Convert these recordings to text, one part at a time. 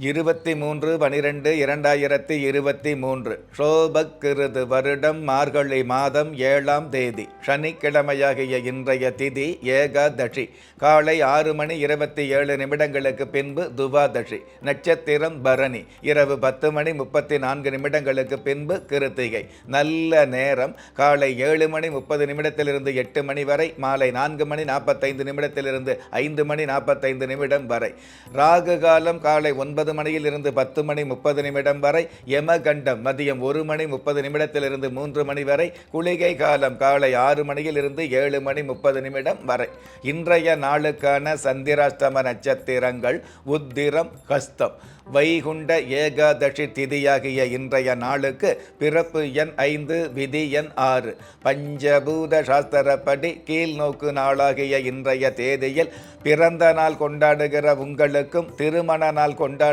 இருபத்தி மூன்று பனிரெண்டு இரண்டாயிரத்தி இருபத்தி மூன்று. ஷோபக்கிருது வருடம் மார்கழி மாதம் ஏழாம் தேதி. சனிக்கிழமையாகிய இன்றைய திதி ஏகாதசி. காலை ஆறு மணி இருபத்தி ஏழு நிமிடங்களுக்கு பின்பு துவாதசி. நட்சத்திரம் பரணி. இரவு பத்து மணி முப்பத்தி நான்கு நிமிடங்களுக்கு பின்பு கிருத்திகை. நல்ல நேரம். காலை ஏழு மணி முப்பது நிமிடத்திலிருந்து எட்டு மணி வரை. மாலை நான்கு மணி நாற்பத்தைந்து நிமிடத்திலிருந்து ஐந்து மணி நாற்பத்தைந்து நிமிடம் வரை. ராகு காலம் காலை ஒன்பது மணியிலிருந்து பத்து மணி முப்பது நிமிடம் வரை யமகண்டம் மதியம் ஒரு மணி முப்பது நிமிடத்திலிருந்து மூன்று மணி வரை குளிகை காலம் காலை ஆறு மணியிலிருந்து ஏழு மணி முப்பது நிமிடம் வரை. இன்றைய நாளுக்கான சந்திராஷ்டம நட்சத்திரங்கள் உத்திரம் ஹஸ்தம் வைகுண்ட ஏகாதசி திதியாகிய இன்றைய நாளுக்கு பிறப்பு எண் ஐந்து விதி எண் ஆறு. பஞ்சபூத சாஸ்திரப்படி கீழ் நோக்கு நாளாகிய இன்றைய தேதியில் பிறந்த நாள் கொண்டாடுகிற உங்களுக்கும் திருமண நாள்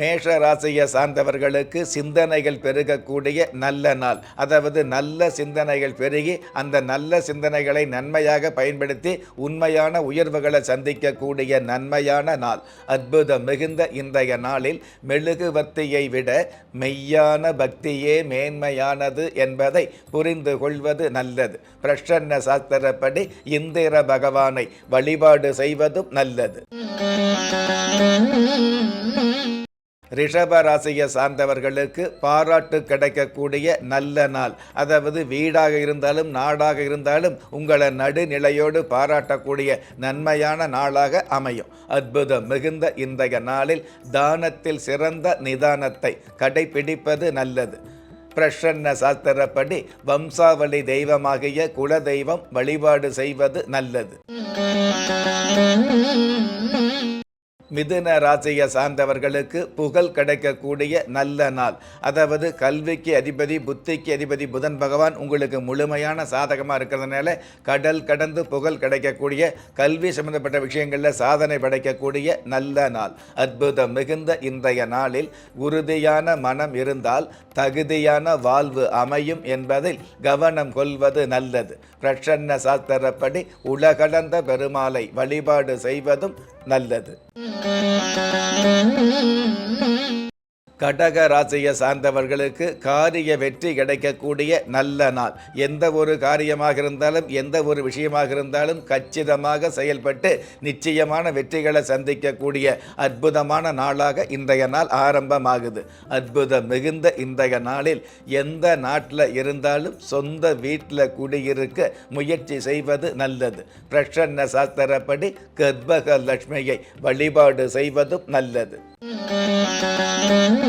மேஷ ராசியை சார்ந்தவர்களுக்கு சிந்தனைகள் பெருகக்கூடிய நல்ல நாள். அதாவது நல்ல சிந்தனைகள் பெருகி அந்த நல்ல சிந்தனைகளை நன்மையாக பயன்படுத்தி உண்மையான உயர்வுகளை சந்திக்கக்கூடிய நன்மையான நாள். அற்புதம் மிகுந்த இன்றைய நாளில் மெழுகுவர்த்தியை விட மெய்யான பக்தியே மேன்மையானது என்பதை புரிந்து கொள்வது நல்லது. பிரசன்ன சாஸ்திரப்படி இந்திர பகவானை வழிபாடு செய்வதும் நல்லது. ரிஷபராசியை சார்ந்தவர்களுக்கு பாராட்டு கிடைக்கக்கூடிய நல்ல நாள். அதாவது வீடாக இருந்தாலும் நாடாக இருந்தாலும் உங்களை நடுநிலையோடு பாராட்டக்கூடிய நன்மையான நாளாக அமையும். அற்புதம் மிகுந்த இன்றைய நாளில் தானத்தில் சிறந்த நிதானத்தை கடைபிடிப்பது நல்லது. பிரசன்ன சாஸ்திரப்படி வம்சாவளி தெய்வமாகிய குலதெய்வம் வழிபாடு செய்வது நல்லது. மிதுன ராசியை சார்ந்தவர்களுக்கு புகழ் கிடைக்கக்கூடிய நல்ல நாள். அதாவது கல்விக்கு அதிபதி புத்திக்கு அதிபதி புதன் பகவான் உங்களுக்கு முழுமையான சாதகமாக இருக்கிறதுனால கடல் கடந்து புகழ் கிடைக்கக்கூடிய கல்வி சம்பந்தப்பட்ட விஷயங்களில் சாதனை படைக்கக்கூடிய நல்ல நாள். அற்புதம் மிகுந்த இன்றைய நாளில் உறுதியான மனம் இருந்தால் தகுதியான வாழ்வு அமையும் என்பதில் கவனம் கொள்வது நல்லது. பிரசன்ன சாஸ்திரப்படி உலகளந்த பெருமாளை வழிபாடு செய்வதும் நல்லது கடக ராசியை சார்ந்தவர்களுக்கு காரிய வெற்றி கிடைக்கக்கூடிய நல்ல நாள். எந்த ஒரு காரியமாக இருந்தாலும் எந்த ஒரு விஷயமாக இருந்தாலும் கச்சிதமாக செயல்பட்டு நிச்சயமான வெற்றிகளை சந்திக்கக்கூடிய அற்புதமான நாளாக இன்றைய நாள் ஆரம்பமாகுது. அற்புதம் மிகுந்த இன்றைய நாளில் எந்த நாட்டில் இருந்தாலும் சொந்த வீட்டில் குடியிருக்க முயற்சி செய்வது நல்லது. பிரசன்ன சாஸ்திரப்படி கர்ப்பக லட்சுமியை வழிபாடு செய்வதும் நல்லது.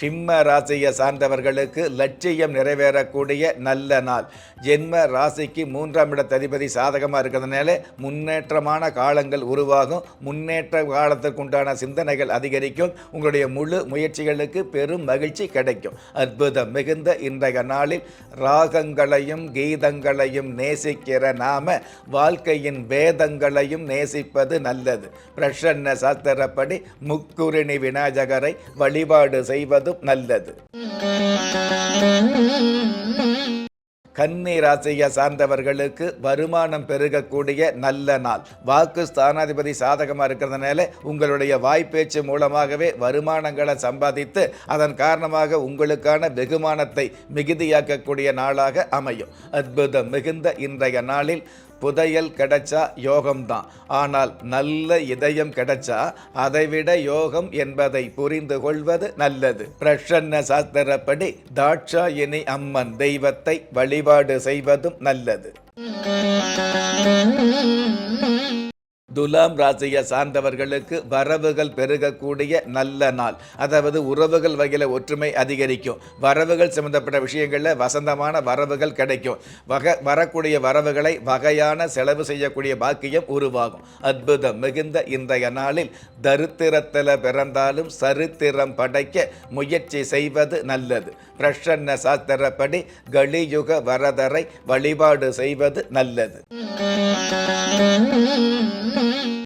சிம்ம ராசியை சார்ந்தவர்களுக்கு லட்சியம் நிறைவேறக்கூடிய நல்ல நாள். ஜென்ம ராசிக்கு மூன்றாம் இடத்த அதிபதி சாதகமாக இருக்கிறதுனால முன்னேற்றமான காலங்கள் உருவாகும். முன்னேற்ற காலத்துக்கு உண்டான சிந்தனைகள் அதிகரிக்கும். உங்களுடைய முழு முயற்சிகளுக்கு பெரும் மகிழ்ச்சி கிடைக்கும். அற்புதம் மிகுந்த இன்றைய நாளில் ராகங்களையும் கீதங்களையும் நேசிக்கிற நாம வாழ்க்கையின் வேதங்களையும் நேசிப்பது நல்லது. பிரசன்ன சாஸ்திரப்படி முக்குரிணி விநாயகரை வழிபாடு செய்வது நல்லது. கன்னி ராசியை சார்ந்தவர்களுக்கு வருமானம் பெருகக்கூடிய நல்ல நாள். வாக்கு ஸ்தானாதிபதி சாதகமாக இருக்கிறதுனால உங்களுடைய வாய்ப்பேச்சு மூலமாகவே வருமானங்களை சம்பாதித்து அதன் காரணமாக உங்களுக்கான வெகுமானத்தை மிகுதியாக்கக்கூடிய நாளாக அமையும். அற்புதம் மிகுந்த இன்றைய நாளில் புதையல் கிடைச்சா யோகம்தான். ஆனால் நல்ல இதயம் கிடைச்சா அதைவிட யோகம் என்பதை புரிந்து கொள்வது நல்லது. பிரசன்ன சாஸ்திரப்படி தாட்சாயினி அம்மன் தெய்வத்தை வழிபாடு செய்வதும் நல்லது. துலாம் ராசியை சார்ந்தவர்களுக்கு வரவுகள் பெருகக்கூடிய நல்ல நாள். அதாவது உறவுகள் வகையில் ஒற்றுமை அதிகரிக்கும். வரவுகள் சம்பந்தப்பட்ட விஷயங்களில் வசந்தமான வரவுகள் கிடைக்கும். வக வரக்கூடிய வரவுகளை வகையான செலவு செய்யக்கூடிய பாக்கியம் உருவாகும். அற்புதம் மிகுந்த இன்றைய நாளில் தரித்திரத்தில் பிறந்தாலும் சரித்திரம் படைக்க முயற்சி செய்வது நல்லது. பிரசன்ன சாஸ்திரப்படி கலியுக வரதரை வழிபாடு செய்வது நல்லது. Música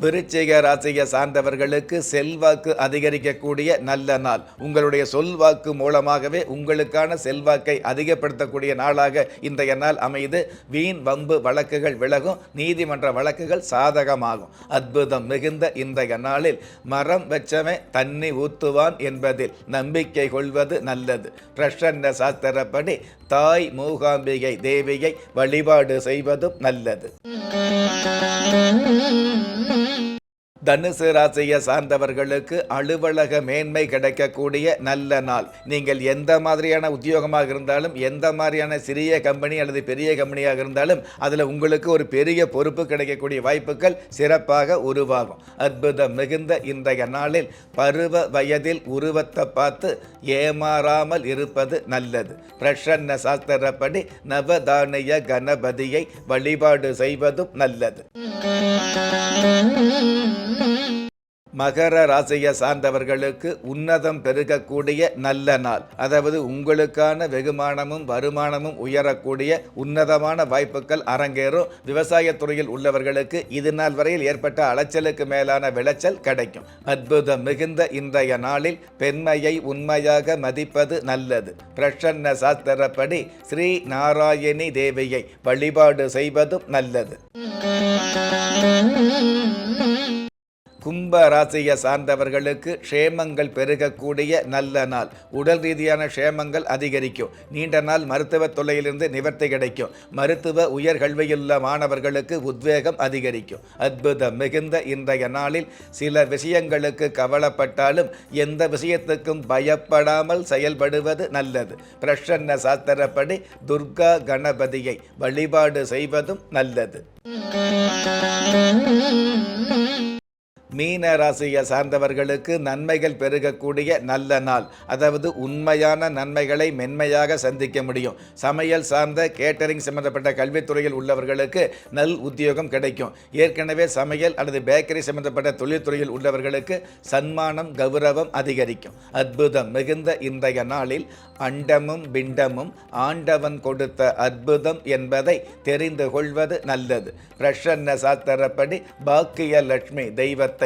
விருச்சிக ராசியை சார்ந்தவர்களுக்கு செல்வாக்கு அதிகரிக்கக்கூடிய நல்ல நாள். உங்களுடைய சொல்வாக்கு மூலமாகவே உங்களுக்கான செல்வாக்கை அதிகப்படுத்தக்கூடிய நாளாக இன்றைய நாள் அமைது வீண் வம்பு வழக்குகள் விலகும். நீதிமன்ற வழக்குகள் சாதகமாகும். அற்புதம் மிகுந்த இன்றைய நாளில் மரம் வச்சவன் தண்ணி ஊத்துவான் என்பதில் நம்பிக்கை கொள்வது நல்லது. பிரசன்ன சாஸ்திரப்படி தாய் மூகாம்பிகை தேவியை வழிபாடு செய்வதும் நல்லது. Mm-hmm. தனுசு ராசியை சார்ந்தவர்களுக்கு அலுவலக மேன்மை கிடைக்கக்கூடிய நல்ல நாள். நீங்கள் எந்த மாதிரியான உத்தியோகமாக இருந்தாலும் எந்த மாதிரியான சிறிய கம்பெனி அல்லது பெரிய கம்பெனியாக இருந்தாலும் அதில் உங்களுக்கு ஒரு பெரிய பொறுப்பு கிடைக்கக்கூடிய வாய்ப்புகள் சிறப்பாக உருவாகும். அற்புதம் மிகுந்த இன்றைய நாளில் பருவ வயதில் உருவத்தை பார்த்து ஏமாறாமல் இருப்பது நல்லது. பிரசன்ன சாஸ்திரப்படி நவதானிய கணபதியை வழிபாடு செய்வதும் நல்லது. மகர ராசியை சார்ந்தவர்களுக்கு உன்னதம் பெருகக்கூடிய நல்ல நாள். அதாவது உங்களுக்கான வெகுமானமும் வருமானமும் உயரக்கூடிய உன்னதமான வாய்ப்புகள் அரங்கேறும். விவசாயத்துறையில் உள்ளவர்களுக்கு இது நாள் வரையில் ஏற்பட்ட அலைச்சலுக்கு மேலான விளைச்சல் கிடைக்கும். அற்புதம் மிகுந்த இன்றைய நாளில் பெண்மையை உண்மையாக மதிப்பது நல்லது. பிரசன்ன சாஸ்திரப்படி ஸ்ரீ நாராயணி தேவியை வழிபாடு செய்வதும் நல்லது. கும்ப ராசியை சார்ந்தவர்களுக்கு க்ஷேமங்கள் பெருகக்கூடிய நல்ல நாள். உடல் ரீதியான க்ஷேமங்கள் அதிகரிக்கும். நீண்ட நாள் மருத்துவ தொல்லையிலிருந்து நிவர்த்தி கிடைக்கும். மருத்துவ உயர்கல்வியுள்ள மாணவர்களுக்கு உத்வேகம் அதிகரிக்கும். அற்புதம் மிகுந்த இன்றைய நாளில் சில விஷயங்களுக்கு கவலைப்பட்டாலும் எந்த விஷயத்துக்கும் பயப்படாமல் செயல்படுவது நல்லது. பிரசன்ன சாஸ்திரப்படி துர்கா கணபதியை வழிபாடு செய்வதும் நல்லது. மீன ராசியை சார்ந்தவர்களுக்கு நன்மைகள் பெருகக்கூடிய நல்ல நாள். அதாவது உண்மையான நன்மைகளை மென்மையாக சந்திக்க முடியும். சமையல் சார்ந்த கேட்டரிங் சம்பந்தப்பட்ட கல்வித்துறையில் உள்ளவர்களுக்கு நல் உத்தியோகம் கிடைக்கும். ஏற்கனவே சமையல் அல்லது பேக்கரி சம்பந்தப்பட்ட தொழில்துறையில் உள்ளவர்களுக்கு சன்மானம் கௌரவம் அதிகரிக்கும். அற்புதம் மிகுந்த இன்றைய நாளில் அண்டமும் பிண்டமும் ஆண்டவன் கொடுத்த அற்புதம் என்பதை தெரிந்து கொள்வது நல்லது. பிரசன்ன சாத்திரப்படி பாக்கிய லட்சுமி தெய்வத்தை